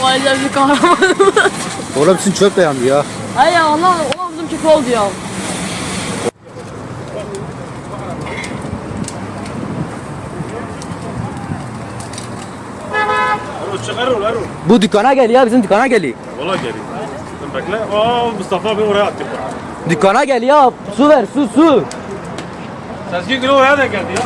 Geleceğim bir kahramanımız. Oğlum sizin çöp de yandı ya. Hayır ya onlar, onlar bizim çöp oldu ya. Bu dükkana gel ya bizim dükkana gel. Valla. Sen bekle. Aa Mustafa abi oraya attı. Dükkana gel ya. Su ver su su. Sezgin günü oraya da geldi ya.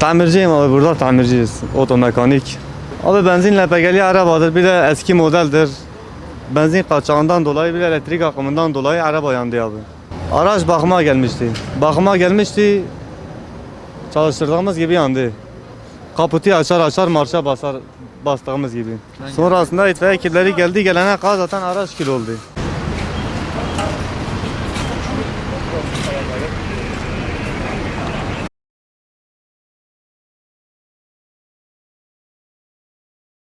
Tamirciyim abi burada tamirciyiz. Otomekanik. Abi benzinle pekeli arabadır. Bir de eski modeldir. Benzin kaçağından dolayı bir de elektrik akımından dolayı araba yandı abi. Araç bakıma gelmişti. Bakıma gelmişti. Çalıştırdığımız gibi yandı. Kaputu açar açar marşa basar bastığımız gibi. Sonrasında itfaiye ekipleri geldi gelene kadar zaten araç kül oldu.